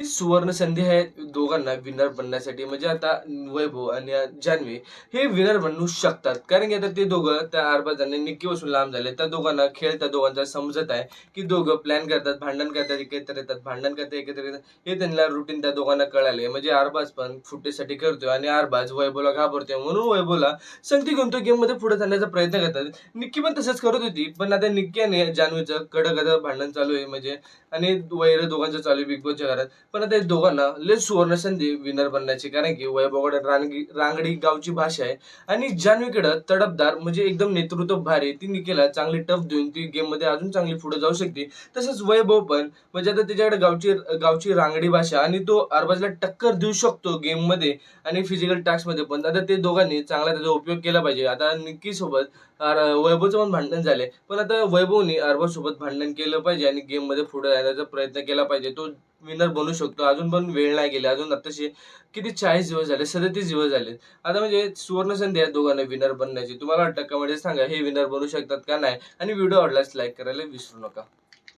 सुवर्ण संधी आहे दोघांना विनर बनण्यासाठी. म्हणजे आता वैभव आणि जान्हवी हे विनर बनू शकतात. कारण की आता ते दोघं त्या आरबाजांनी निक्की बसून लांब झाले. त्या दोघांना खेळ त्या दोघांचा समजत आहे की दोघं प्लॅन करतात भांडण करतात एकत्र येतात. भांडण करतात एकत्र येतात. हे त्यांना रुटीन त्या दोघांना कळाले म्हणजे आरबाज पण फुटेसाठी करतोय आणि आरबाज वैभवला घाबरतोय म्हणून वैभवला संगती घेऊन तो गेममध्ये पुढे जाण्याचा प्रयत्न करतात. निक्की पण तसंच करत होती. पण आता निक्की आणि जान्हवीचं कडक आता भांडण चालू आहे. म्हणजे आणि वैर दोघांचं चालू आहे बिग बॉसच्या घरात. पण आता दोघांना लय सुवर्ण संधी विनर बनण्याची कारण की वैभवगड रांगी रांगडी गावची भाषा आहे. आणि जान्हवीकडे तडपदार म्हणजे एकदम नेतृत्व भारी ती निकेला चांगली टफ देऊन ती गेममध्ये अजून चांगली पुढे जाऊ शकते. तसंच वैभव पण म्हणजे आता त्याच्याकडे गावची गावची रांगडी भाषा आणि तो अरबाजला टक्कर देऊ शकतो गेममध्ये आणि फिजिकल टास्कमध्ये पण. आता ते दोघांनी चांगला त्याचा उपयोग केला पाहिजे. आता निक्की सोबत वैभवचं पण भांडण झाले पण आता वैभवनी अरबाजसोबत भांडण केलं पाहिजे आणि गेममध्ये पुढे जाण्याचा प्रयत्न केला पाहिजे. तो विनर बनू शकतो. अजून पण वेळ नाही गेली. अजून आताशी किती चाळीस दिवस झाले? सदतीस दिवस झाले. आता म्हणजे सुवर्ण संधी आहे दोघांना विनर बनण्याची. तुम्हाला वाटतं का म्हणजे सांगा हे विनर बनू शकतात का नाही? आणि व्हिडिओ आवडल्यास लाईक करायला विसरू नका.